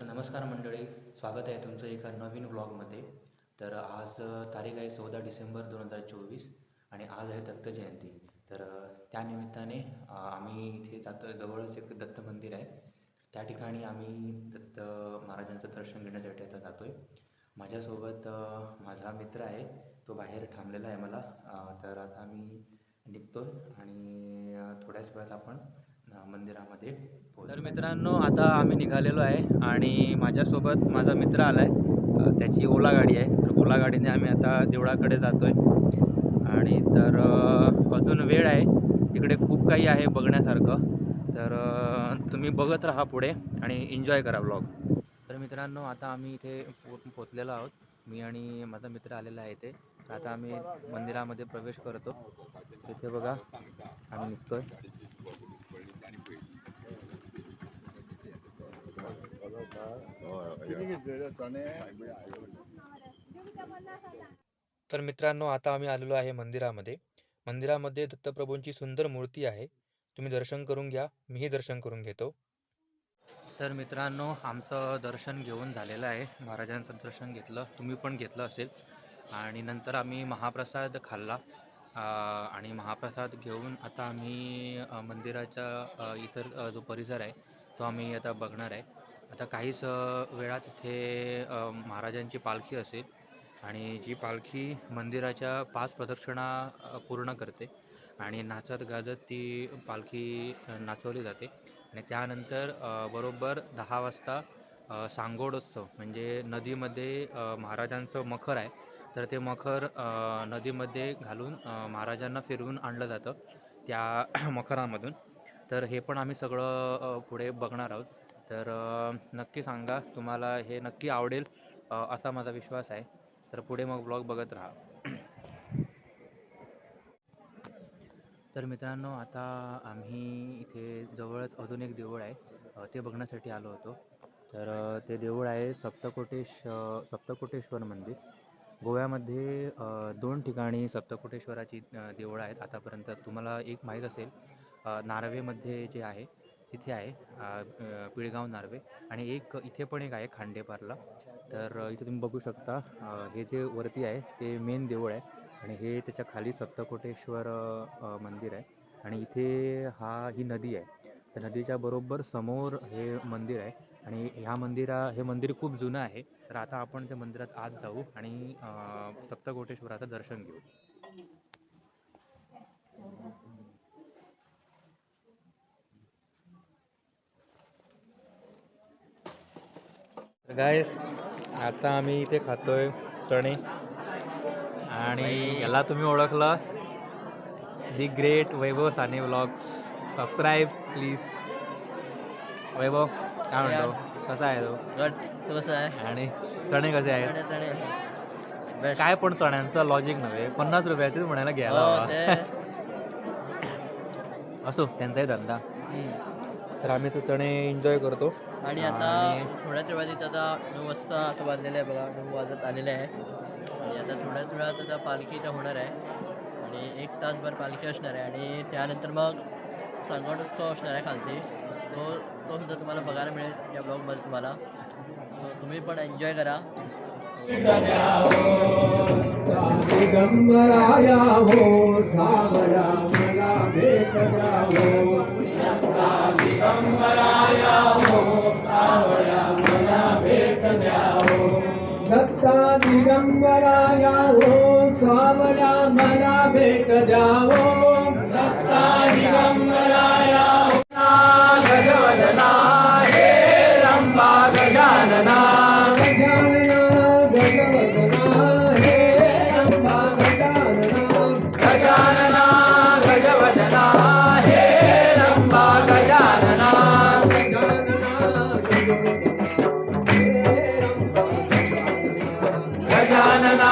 तर नमस्कार मंडळी स्वागत आहे तुमचं एका नवीन ब्लॉगमध्ये तर आज तारीख आहे चौदा डिसेंबर दोन हजार चोवीस आणि आज आहे दत्त जयंती. तर त्यानिमित्ताने आम्ही इथे जातो जवळच एक दत्त मंदिर आहे. त्या ठिकाणी आम्ही दत्त महाराजांचं दर्शन घेण्यासाठी आता जातो आहे माझ्यासोबत माझा मित्र आहे तो बाहेर थांबलेला आहे मला. तर आता आम्ही निघतो आणि थोड्याच वेळात आपण मंदिरामध्ये तर मित्रांनो आता आम्ही निघालेलो आहे आणि माझ्यासोबत माझा मित्र आला आहे त्याची ओला गाडी आहे. तर ओला गाडीने आम्ही आता देवळाकडे जातो आहे आणि तर अजून वेळ आहे. तिकडे खूप काही आहे बघण्यासारखं. तर तुम्ही बघत राहा पुढे आणि एन्जॉय करा ब्लॉग तर मित्रांनो आता आम्ही इथे पो पोचलेलो आहोत. मी आणि माझा मित्र आलेला आहे इथे. आता आम्ही मंदिरामध्ये प्रवेश करतो. तिथे बघा आम्ही निघतोय. तर मित्रांनो आता आम्ही आलेलो आहे मंदिरामध्ये. मंदिरामध्ये दत्तप्रभूंची सुंदर मूर्ती आहे. तुम्ही दर्शन करून घ्या मीही दर्शन करून घेतो. तर मित्रांनो आमचं दर्शन घेऊन झालेलं आहे. महाराजांचं दर्शन घेतलं तुम्ही पण घेतलं असेल. आणि नंतर आम्ही महाप्रसाद खाल्ला. आणि महाप्रसाद घेऊन आता आम्ही मंदिराचा मंदिराच्या इतर जो परिसर आहे तो आम्ही आता बघणार आहे. आता काहीच स वेळात इथे महाराजांची पालखी असेल आणि जी पालखी मंदिराच्या पाच प्रदक्षिणा पूर्ण करते आणि नाचत गाजत ती पालखी नाचवली जाते आणि त्यानंतर बरोबर दहा वाजता सांगोड सांगोडोत्सव म्हणजे नदीमध्ये महाराजांचं मखर आहे. तर ते मखर नदीमध्ये घालून महाराजांना फिरवून आणलं जातं त्या मखरामधून. तर हे पण आम्ही सगळं पुढे बघणार आहोत. तर नक्की सांगा तुम्हाला हे नक्की आवडेल असा माझा विश्वास आहे. तर पुढे मग ब्लॉग बघत राहा. तर मित्रांनो आता आम्ही इथे जवळच अजून एक देऊळ आहे. ते बघण्यासाठी आलो होतो. तर ते देऊळ आहे सप्तकोटेश सप्तकोटेश्वर मंदिर. गोव्यामध्ये दोन ठिकाणी सप्तकोटेश्वराची देऊळं देवळं आहेत. आतापर्यंत तुम्हाला एक माहीत असेल नारवेमध्ये नार्वेमध्ये जे आहे तिथे आहे पिळगाव नार्वे. आणि एक इथे पण एक आहे खांडेपारला. तर इथे तुम्ही बघू शकता हे जे वरती आहे ते मेन देऊळ आहे. आणि हे त्याच्याखाली सप्तकोटेश्वर मंदिर आहे. आणि इथे हा ही नदी आहे. त्या नदीच्या बरोबर समोर हे मंदिर आहे. आणि ह्या मंदिरा हे मंदिर खूप जुनं आहे. तर आता आपण त्या मंदिरात आत जाऊ आणि सप्तकोटेश्वराचं दर्शन घेऊ. गाय आता आम्ही इथे खातोय चणे. आणि याला तुम्ही ओळखलं. The great Vaibhav Sane vlog subscribe please Vaibhav काय म्हणतो? कसा आहे तो? गट कसं आहे? आणि चणे कसे आहेत? चणे चणे. बेस्ट काय पण चण्यांचं लॉजिक नव्हे. पन्नास रुपयाचीच म्हणायला घ्यायला हो हवा. असो त्यांचाही धंदा. तर आम्ही तो चणे एन्जॉय करतो. आणि आता थोड्याच वेळात इथं आता नऊ वाजता असं वाजलेलं आहे बघा नऊ वाजत आलेले आहे. आणि आता थोड्याच वेळात आता पालखी इथं होणार आहे. आणि एक तासभर पालखी असणार आहे. आणि त्यानंतर मग सांगोटोत्सव असणार आहे खालती. तो तो सुद्धा तुम्हाला बघायला मिळेल या ब्लॉगमध्ये तुम्हाला. So, तुम्ही पण एन्जॉय करा. दिगंबराया हो सावळा मला दत्ता दिगंबराया हो सावळा मला भेट द्यावो। गजानना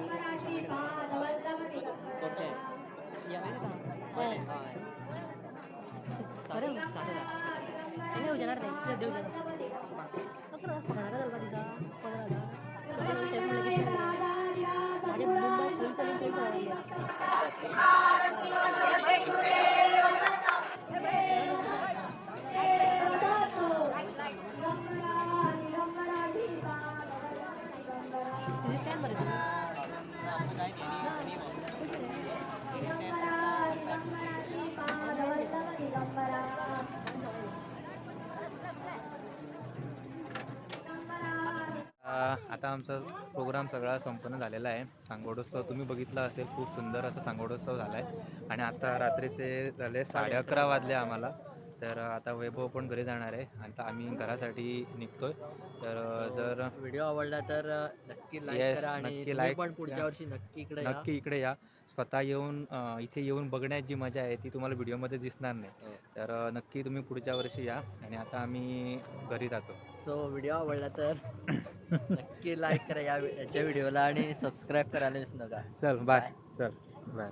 नाही येऊ आमचा प्रोग्राम सगळा संपन्न झालेला आहे. सांगोडोत्सव तुम्ही बघितला असेल खूप सुंदर असा सांगोडोत्सव झाला आहे आणि आता रात्रीचे झाले साडे अकरा वाजले आम्हाला. तर आता वैभव पण घरी जाणार आहे. आता आम्ही घरासाठी निघतोय. तर जर व्हिडिओ आवडला तर नक्की लाईक करा आणि नक्की like पण पुढच्या. वर्षी नक्की इकडे या. नक्की इकडे या. स्वतः येऊन अ, इथे येऊन बघण्यात जी मजा आहे ती तुम्हाला व्हिडिओमध्ये दिसणार नाही. हो. तर अ, नक्की तुम्ही पुढच्या वर्षी या आणि आता आम्ही घरी जातो सो व्हिडिओ आवडला तर नक्की लाईक करा या याच्या व्हिडिओला आणि सबस्क्राईब करायला विसरू नका. चल बाय चल बाय